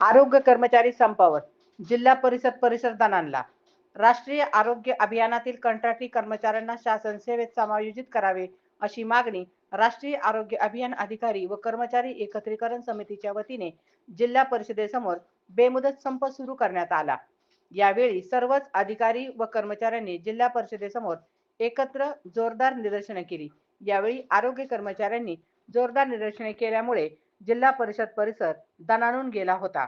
आरोग्य कर्मचारी संपावर जिल्हा परिषद परिसरात आणला राष्ट्रीय आरोग्य अभियानातील कंत्राटी कर्मचाऱ्यांना शासन सेवेत समायोजित करावे अशी मागणी राष्ट्रीय आरोग्य अभियान अधिकारी व कर्मचारी एकत्रीकरण समितीच्या वतीने जिल्हा परिषदेसमोर बेमुदत संप सुरू करण्यात आला. यावेळी सर्वच अधिकारी व कर्मचाऱ्यांनी जिल्हा परिषदेसमोर एकत्र जोरदार निदर्शने केली. यावेळी आरोग्य कर्मचाऱ्यांनी जोरदार निदर्शने केल्यामुळे जिल्हा परिषद परिसर दणाणून गेला होता.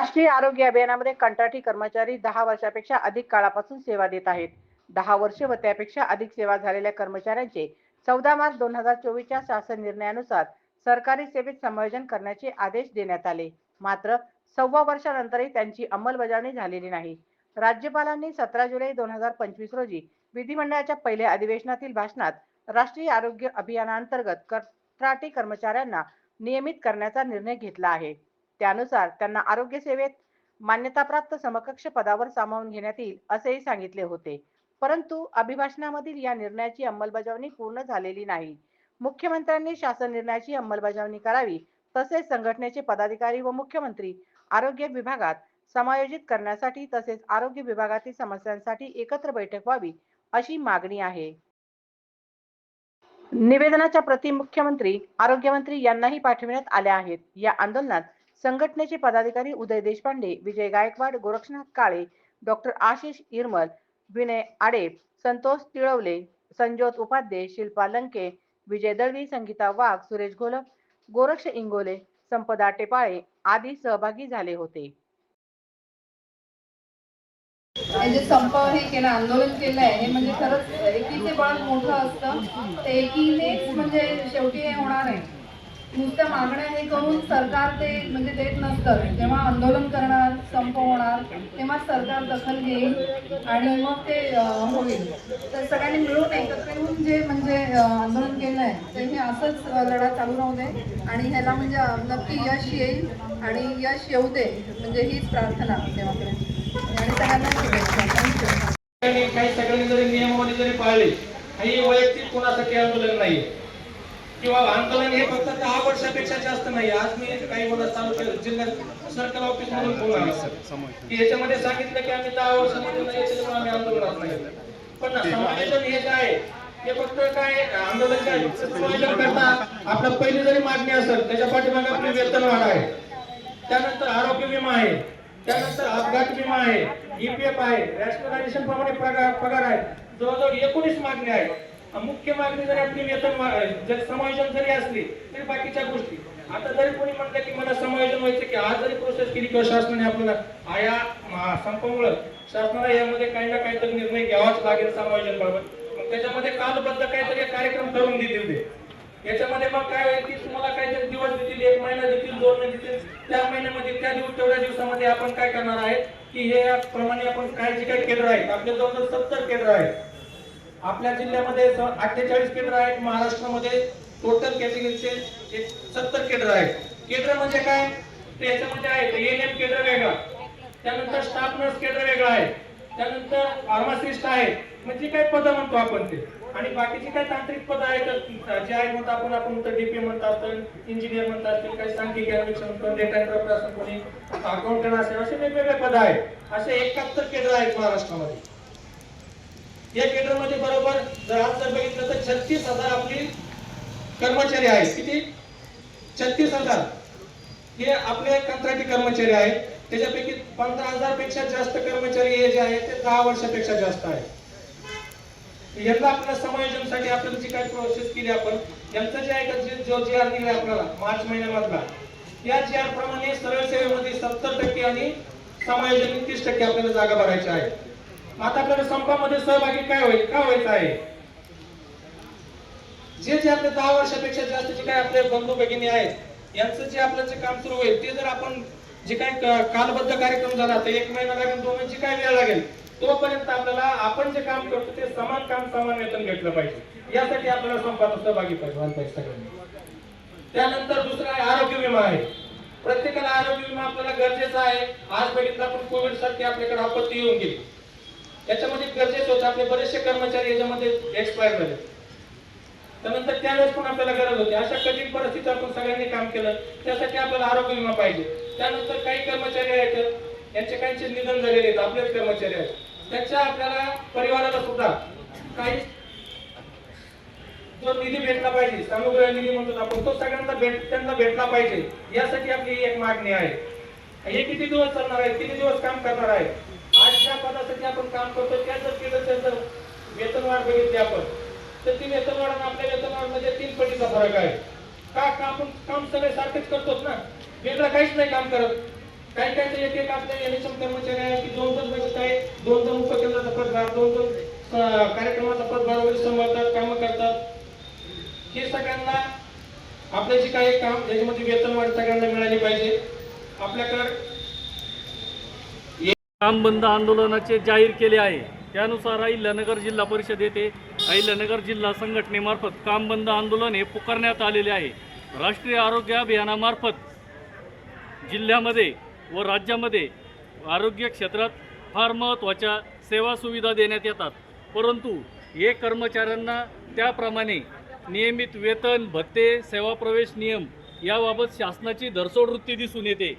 राष्ट्रीय आरोग्य अभियानामध्ये कंत्राटी कर्मचारी दहा वर्षापेक्षा अधिक काळापासून सेवा देत आहेत. दहा वर्ष व त्यापेक्षा अधिक सेवा झालेल्या कर्मचाऱ्यांचे चौदा मार्च दोन हजार चोवीसच्या शासन निर्णयानुसार सरकारी सेवेत समायोजन करण्याचे आदेश देण्यात आले. मात्र सव्वा वर्षानंतरही त्यांची अंमलबजावणी झालेली नाही. राज्यपालांनी सतरा जुलै दोन हजार पंचवीस रोजी विधिमंडळाच्या पहिल्या अधिवेशनातील भाषणात राष्ट्रीय आरोग्य अभियानांतर्गत त्राटी कर्मचाऱ्यांना नियमित करण्याचा निर्णय घेतला आहे. त्यानुसार त्यांना आरोग्य सेवेत मान्यताप्राप्त समकक्ष पदावर सामावून घेण्यात येईल असेही सांगितले होते. परंतु अभिभाषणामधील या निर्णयाची अंमलबजावणी पूर्ण झालेली नाही. मुख्यमंत्र्यांनी शासन निर्णयाची अंमलबजावणी करावी तसेच संघटनेचे पदाधिकारी व मुख्यमंत्री आरोग्य विभागात समायोजित करण्यासाठी तसेच आरोग्य विभागातील समस्यांसाठी एकत्र बैठक व्हावी अशी मागणी आहे. निवेदनाच्या प्रति मुख्यमंत्री आरोग्यमंत्री यांनाही पाठविण्यात आल्या आहेत. या आंदोलनात संघटनेचे पदाधिकारी उदय देशपांडे विजय गायकवाड गोरक्षनाथ काळे डॉक्टर आशिष इरमल विनय आडे संतोष तिळवले संजोत उपाध्ये शिल्पा लंके विजय दळवी संगीता वाघ सुरेश घोलप गोरक्ष इंगोले संपदा टेपाळे आदी सहभागी झाले होते. हे जे संप हे केलं आंदोलन केलं आहे हे म्हणजे खरंच एकीचे बळ मोठं असतं ते एकीनेच म्हणजे शेवटी हे होणार आहे. नुसत्या मागण्या हे करून सरकार ते म्हणजे देत नसतं. जेव्हा आंदोलन करणार संप होणार तेव्हा सरकार दखल घेईल आणि मग ते होईल. तर सगळ्यांनी मिळून एकत्र येऊन जे म्हणजे आंदोलन केलं आहे ते हे असंच लढा चालू राहू दे आणि ह्याला म्हणजे नक्की यश येईल आणि यश येऊ दे म्हणजे हीच प्रार्थना देवाकडे काही सगळ्यांनी जरी नियमावली जरी पाळली काही वैयक्तिक कोणासाठी आंदोलन नाही किंवा आंदोलन हे फक्त दहा वर्षापेक्षा जास्त नाही आज मी काही मला चालू केलं जिल्ह्यात सर्कल ऑफिस मधून फोन आला की याच्यामध्ये सांगितलं की आम्ही दहा वर्षामध्ये नाही त्याच्यामुळे आम्ही आंदोलनात नाही. पण समायोजन हे जे आहे हे फक्त काय आंदोलन काय? करता आपलं पहिली जरी मागणी असेल त्याच्या पाठीमागे आपली वेतन वाढ आहे. त्यानंतर आरोग्य विमा आहे. त्यानंतर अपघात विमा आहे ईपीएफ आहे रॅशनलायझेशन प्रमाणे पगार आहे. जवळजवळ एकोणीस मागणी आहेत. मुख्य मागणी जरी आपली वेतन जर समायोजन जरी असली तरी बाकीच्या गोष्टी. आता जरी कोणी म्हणलं की मला समायोजन व्हायचं की आज जरी प्रोसेस केली किंवा शासनाने आपल्याला आया संपामुळं शासनाला यामध्ये काही ना काहीतरी निर्णय घ्यावाच लागेल समायोजन बाबत मग त्याच्यामध्ये कालबद्ध काहीतरी कार्यक्रम करून देतील ते. याच्यामध्ये मग काय होईल की तुम्हाला काय दिवस देतील एक महिना देतील दोन महिने देतील त्या महिन्यामध्ये त्या दिवस तेवढ्या दिवसामध्ये आपण काय करणार आहे की हे प्रमाणे आपण काय जे काही केंद्र आहेत आपल्या जवळजवळ सत्तर केंद्र आहेत. आपल्या जिल्ह्यामध्ये अठ्ठेचाळीस केंद्र आहेत महाराष्ट्रामध्ये टोटल कॅटेगरीचे सत्तर केंद्र आहेत. केंद्र म्हणजे काय? तर याच्यामध्ये आहे एन एम केंद्र वेगळा. त्यानंतर स्टाफ नर्स केंद्र वेगळा आहे. त्यानंतर फार्मासिस्ट आहे. म्हणजे काय पद म्हणतो आपण ते. आणि बाकीची काय तांत्रिक पद आहेत? जे आहे म्हणतो आपण आपण म्हणतो डीपी म्हणतात इंजिनियर म्हणतात काही सांख्यिकी म्हणतो डेटा कोणी अकाउंटंट असेल असे वेगवेगळे पद आहेत. असे एकाहत्तर केंद्र आहेत महाराष्ट्रामध्ये. या केंद्रामध्ये बरोबर जर आज जर बघितलं तर छत्तीस हजार आपली कर्मचारी आहेत. किती? छत्तीस हजार. हे आपले कंत्राटी कर्मचारी आहेत. त्याच्यापैकी पंधरा हजारपेक्षा जास्त कर्मचारी हे जे आहेत ते दहा वर्षापेक्षा जास्त आहेत. यांना आपल्या समायोजनासाठी आपण जी काही प्रोसेस केली आपण यांचं जे आहे का जो जी आर दिला आपल्याला मार्च महिन्यामधला या जी आर प्रमाणे सरळ सेवेमध्ये सत्तर टक्के आणि समायोजन तीस टक्के आपल्याला जागा भरायच्या आहेत आता आपल्याला संपामध्ये सहभागी काय होईल? का व्हायचं आहे? जे जे आपले दहा वर्षापेक्षा जास्त जे काय आपले बंधू भगिनी आहेत यांचं जे आपलं जे काम सुरू होईल ते जर आपण जे काय कालबद्ध कार्यक्रम झाला तर एक महिना लागेल दोन महिने जी काय वेळ लागेल तोपर्यंत आपल्याला आपण जे काम करतो ते समान काम समान वेतन भेटलं पाहिजे. यासाठी आपल्याला संपात सहभागी पाहिजे सगळ्यांनी. त्यानंतर दुसरा आहे आरोग्य विमा आहे. प्रत्येकाला आरोग्य विमा आपल्याला गरजेचा आहे. आज बघितलं आपण कोविड सारखी आपल्याकडे आपत्ती येऊन गेली. त्याच्यामध्ये गरजेचं होतं आपले बरेचसे कर्मचारी याच्यामध्ये एक्सपायर झाले. त्यानंतर त्यावेळेस पण आपल्याला गरज होती. अशा कठीण परिस्थितीत आपण सगळ्यांनी काम केलं. त्यासाठी आपल्याला आरोग्य विमा पाहिजे. त्यानंतर काही कर्मचारी आहेत यांचे काहींचे निधन झालेले आहेत आपलेच कर्मचारी आहेत त्याच्या आपल्याला परिवाराला सुद्धा काही जो निधी भेटला पाहिजे सामुग्री निधी म्हणतो आपण तो सगळ्यांना भेट त्यांना भेटला पाहिजे यासाठी आपली एक मागणी आहे. हे किती दिवस चालणार आहे किती दिवस काम करणार आहे? आज ज्या पदासाठी आपण काम करतो त्या जर केलं तर जर वेतनवाढ बघितली आपण तर ती वेतनवाढ आणि आपल्या वेतनवाढमध्ये तीन पटीचा फरक आहे. का का आपण काम सगळे सारखेच करतोच ना? वेगळं काहीच नाही काम करत. काही काही एक एक आपल्या एनएसएम कर्मचारी आहे की दोन दोन बचत आहे? दोन दोन उपकेंद्राचा पदभार दोन दोन कार्यक्रमाचा पदभार वगैरे सांभाळतात कामं करतात. हे सगळ्यांना आपल्या जे काही काम त्याच्यामध्ये वेतनवाढ सगळ्यांना मिळाली पाहिजे. आपल्याकडे काम बंद आंदोलनाचे जाहीर केले आहे. त्यानुसार अहिल्यानगर जिल्हा परिषद येथे अहिल्यानगर जिल्हा संघटनेमार्फत काम बंद आंदोलन हे पुकारण्यात आलेले आहे. राष्ट्रीय आरोग्य अभियानामार्फत जिल्ह्यामध्ये व राज्यामध्ये आरोग्य क्षेत्रात फार महत्त्वाच्या सेवा सुविधा देण्यात येतात. परंतु हे कर्मचाऱ्यांना त्याप्रमाणे नियमित वेतन भत्ते सेवा प्रवेश नियम याबाबत शासनाची धरसोड वृत्ती दिसून येते.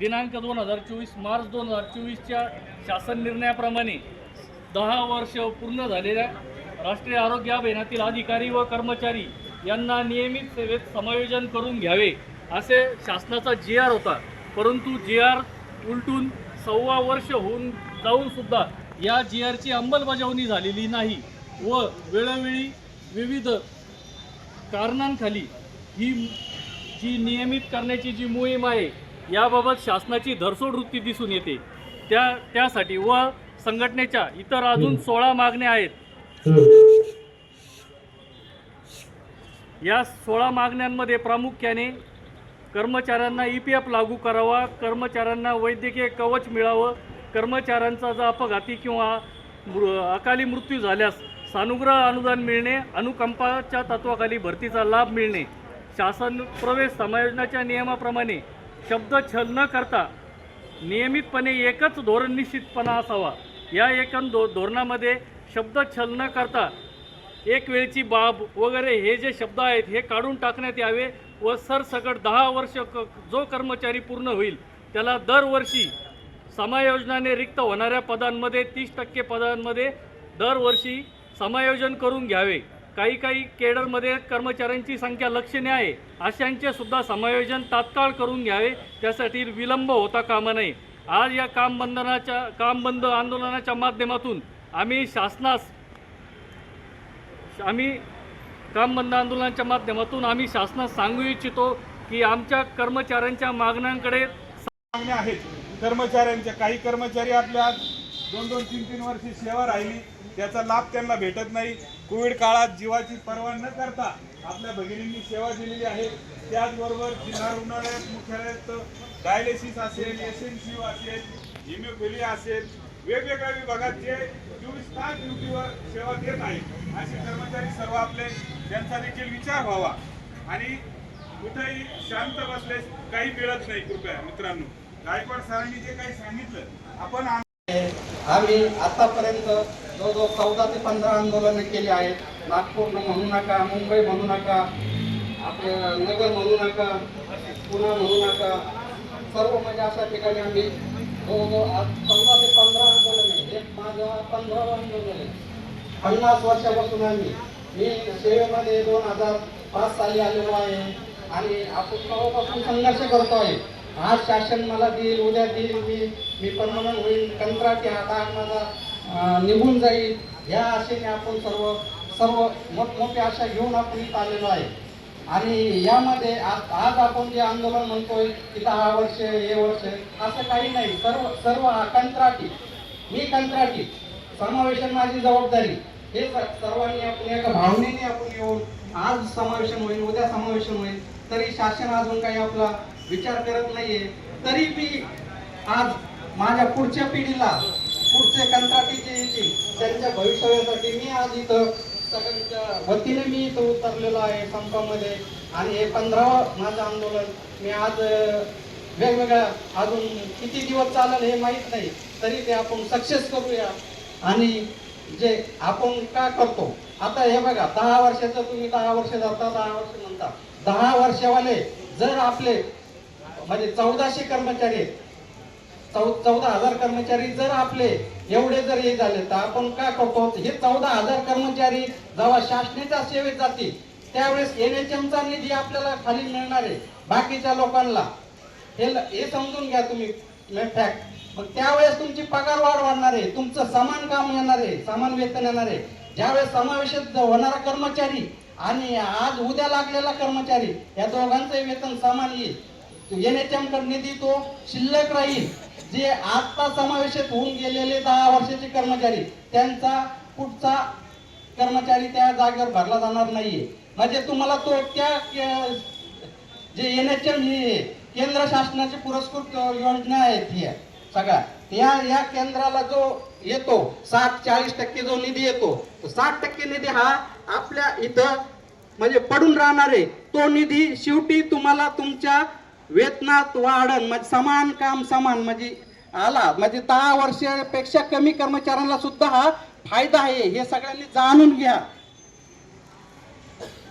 दिनांक दोन हजार चोवीस मार्च दोन हजार चोवीसच्या शासन निर्णयाप्रमाणे दहा वर्ष पूर्ण झालेल्या राष्ट्रीय आरोग्य अभियानातील अधिकारी व कर्मचारी यांना नियमित सेवेत समायोजन करून घ्यावे असे शासनाचा जी आर होता. परंतु जी आर उलटून सव्वा वर्ष होऊन जाऊन सुद्धा या जी आरची अंमलबजावणी झालेली नाही व वेळोवेळी विविध कारणांखाली ही जी नियमित करण्याची जी मोहीम आहे याबाबत शासनाची धरसोड वृत्ती दिसून येते. त्या त्यासाठी व संघटनेच्या इतर अजून सोळा मागण्या आहेत. या सोळा मागण्यांमध्ये प्रामुख्याने कर्मचाऱ्यांना ई पी एफ लागू करावा कर्मचाऱ्यांना वैद्यकीय कवच मिळावं कर्मचाऱ्यांचा जर अपघाती किंवा मृ- अकाली मृत्यू झाल्यास सानुग्रह अनुदान मिळणे अनुकंपाच्या तत्वाखाली भरतीचा लाभ मिळणे. शासन प्रवेश समायोजनाच्या नियमाप्रमाणे शब्द छल न करता नियमितपणे एकच धोरण निश्चितपणा असावा. या एकन धो धोरणामध्ये शब्द छल न करता एक वेळची बाब वगैरे हे जे शब्द आहेत हे काढून टाकण्यात यावे. व सरसकट दहा वर्ष क जो कर्मचारी पूर्ण होईल त्याला दरवर्षी समायोजनाने रिक्त होणाऱ्या पदांमध्ये तीस टक्के पदांमध्ये दरवर्षी समायोजन करून घ्यावे. काही काही केडरमध्ये कर्मचाऱ्यांची संख्या लक्षणीय आहे. अशांचे सुद्धा समायोजन तात्काळ करून घ्यावे. त्यासाठी विलंब होता कामा नये. आज या काम बंधनाच्या काम बंद आंदोलनाच्या माध्यमातून आम्ही शासनास आम्ही काम बंद आंदोलनाच्या माध्यमातून आम्ही शासनास सांगू इच्छितो की आमच्या कर्मचाऱ्यांच्या मागण्यांकडे मागण्या आहेत. कर्मचाऱ्यांच्या काही कर्मचारी आपल्या दोन दोन तीन तीन वर्षी सेवा राहिली. त्याचा लाभ त्यांना भेटत नाही. कोविड काळात जीवाची पर्वा न करता आपल्या भगिनींनी सेवा दिलेली आहे. त्याचबरोबर जिल्हा रुग्णालयात मुख्यालयात डायलिसिस असेल एस एन सी असेल हिमोफिलिया असेल वेगवेगळ्या विभागात जे चोवीस तास ड्युटीवर सेवा देत आहेत. असे कर्मचारी सर्व आपले त्यांचा देखील विचार व्हावा. आणि कुठेही शांत बसले काही मिळत नाही कृपया मित्रांनो. गायकवाड सरांनी जे काही सांगितलं आपण आम्ही आतापर्यंत जवळजवळ चौदा ते पंधरा आंदोलनं केली आहेत. नागपूर म्हणू नका मुंबई म्हणू नका आपले नगर म्हणू नका पुणे म्हणू नका. सर्व म्हणजे अशा ठिकाणी आम्ही जवळजवळ आज चौदा ते पंधरा माझं पंधरा वर्ष झाले पन्नास वर्षापासून आम्ही मी सेवेमध्ये दोन हजार पाच साली आलेलो आहे आणि आपण सर्वपासून संघर्ष करतो आहे. आज शासन मला देईल उद्या देईल मी मी परमनंट होईल कंत्राटी हाता माझा निघून जाईल. या आशेने आपण सर्व सर्व मोठमोठ्या आशा घेऊन आपण इथं आलेलो आहे. आणि यामध्ये आज आज आपण जे आंदोलन म्हणतोय की दहा वर्ष हे वर्ष असं काही नाही. सर्व सर्व कंत्राटी मी कंत्राटी समावेशन माझी जबाबदारी. हे सर्वांनी आपण एका भावनेने आपण येऊन आज समावेशन होईल उद्या समावेशन होईल तरी शासन अजून काही आपला विचार करत नाहीये. तरी मी आज माझ्या पुढच्या पिढीला पुढचे कंत्राटी जे येतील त्यांच्या भविष्यासाठी मी आज इथं सगळ्यांच्या वतीने मी इथं उतरलेलो आहे संपामध्ये. आणि हे पंधरावं माझं आंदोलन. मी आज वेगवेगळ्या अजून किती दिवस चालेल हे माहीत नाही. तरी ते आपण सक्सेस करूया. आणि जे आपण का करतो? आता हे बघा दहा वर्षाचं तुम्ही दहा वर्ष जाता दहा वर्ष म्हणता. दहा वर्षवाले जर आपले म्हणजे चौदाशे कर्मचारी चौ चौदा हजार कर्मचारी जर आपले एवढे जर हे झाले तर आपण काय करतो? हे चौदा हजार कर्मचारी जेव्हा शासनाच्या सेवेत जातील त्यावेळेस एन एच एमचा निधी आपल्याला खाली मिळणार आहे. बाकीच्या लोकांना हे ल- हे समजून घ्या तुम्ही फॅक्ट मग त्यावेळेस तुमची पगार वाढ वाढणार आहे तुमचं समान काम येणार आहे समान वेतन येणार आहे. ज्यावेळेस समावेशात होणारा कर्मचारी आणि आज उद्या लागलेला कर्मचारी या दोघांचंही वेतन समान येईल. एन एच निधी तो शिल्लक राहील. जे आता समावेशात होऊन गेलेले दहा वर्षाचे कर्मचारी त्यांचा पुढचा कर्मचारी त्या जागेवर भरला जाणार नाहीये. म्हणजे तुम्हाला तो त्या के- जे एन एच एम केंद्र शासनाची पुरस्कृत योजना आहेत ह्या सगळ्या. या या केंद्राला जो येतो साठ चाळीस टक्के जो निधी येतो तो साठ टक्के निधी हा आपल्या इथं म्हणजे पडून राहणार आहे. तो निधी शेवटी तुम्हाला तुमच्या वेतनात वाढन म्हणजे समान काम समान म्हणजे आला म्हणजे दहा वर्षापेक्षा कमी कर्मचाऱ्यांना सुद्धा हा फायदा आहे. हे सगळ्यांनी जाणून घ्या.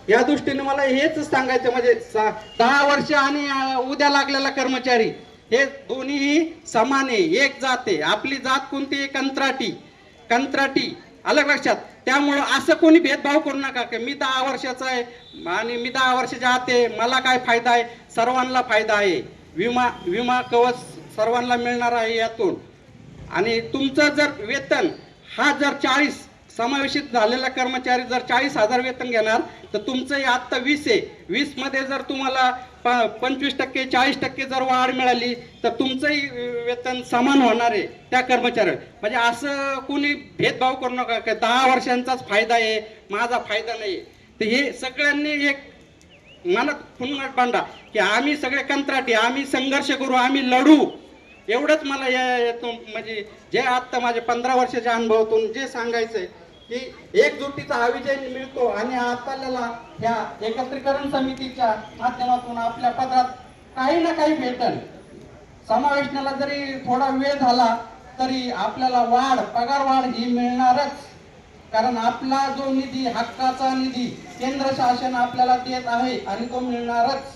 या दृष्टीने मला हेच सांगायचं म्हणजे दहा वर्ष आणि उद्या लागलेला कर्मचारी हे दोन्हीही समान आहे. एक जात आहे. आपली जात कोणती आहे? कंत्राटी. कंत्राटी. अलग लक्षात. त्यामुळं असं कोणी भेदभाव करू नका की मी दहा वर्षाचा आहे आणि मी दहा वर्षाच्या आत आहे. मला काय फायदा आहे? सर्वांना फायदा आहे. विमा विमा कवच सर्वांना मिळणार आहे यातून. आणि तुमचं जर वेतन हा जर चाळीस समावेशित झालेला कर्मचारी जर चाळीस हजार वेतन घेणार तर तुमचं आत्ता वीस आहे. वीसमध्ये जर तुम्हाला प- पंचवीस टक्के चाळीस टक्के जर वाढ मिळाली तर तुमचंही वेतन समान होणार आहे त्या कर्मचाऱ्या म्हणजे असं कोणी भेदभाव करू नका का दहा वर्षांचाच फायदा आहे माझा फायदा नाही तर हे सगळ्यांनी एक मनात फुनगट बांधा की आम्ही सगळे कंत्राटी आम्ही संघर्ष करू आम्ही लढू. एवढंच मला या यातून म्हणजे जे आत्ता माझ्या पंधरा वर्षाच्या अनुभवातून जे सांगायचं आहे की एकजुटीचा हा विजय मिळतो आणि आपल्याला ह्या एकत्रीकरण समितीच्या माध्यमातून आपल्या पदरात काही ना काही भेटल. समावेशनाला जरी थोडा वेळ झाला तरी आपल्याला वाढ पगार वाढ ही मिळणारच. कारण आपला जो निधी हक्काचा निधी केंद्र शासन आपल्याला देत आहे आणि तो मिळणारच.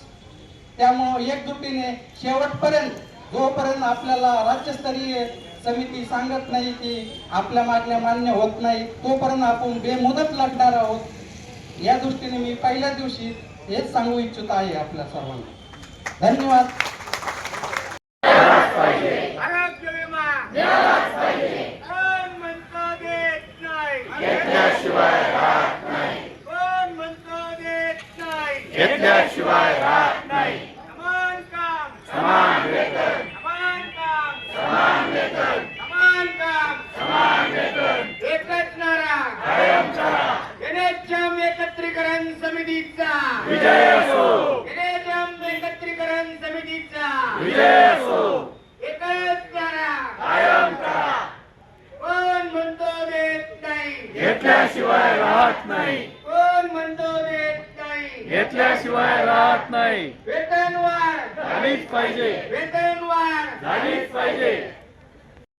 त्यामुळं एकजुटीने शेवटपर्यंत जोपर्यंत आपल्याला राज्यस्तरीय समिती सांगत नाही की आपल्या मागण्या मान्य होत नाही तोपर्यंत आपण बेमुदत लढणार आहोत. या दृष्टीने मी पहिल्या दिवशी हेच सांगू इच्छित आहे आपल्या सर्वांना. धन्यवाद. ವಿಜಯ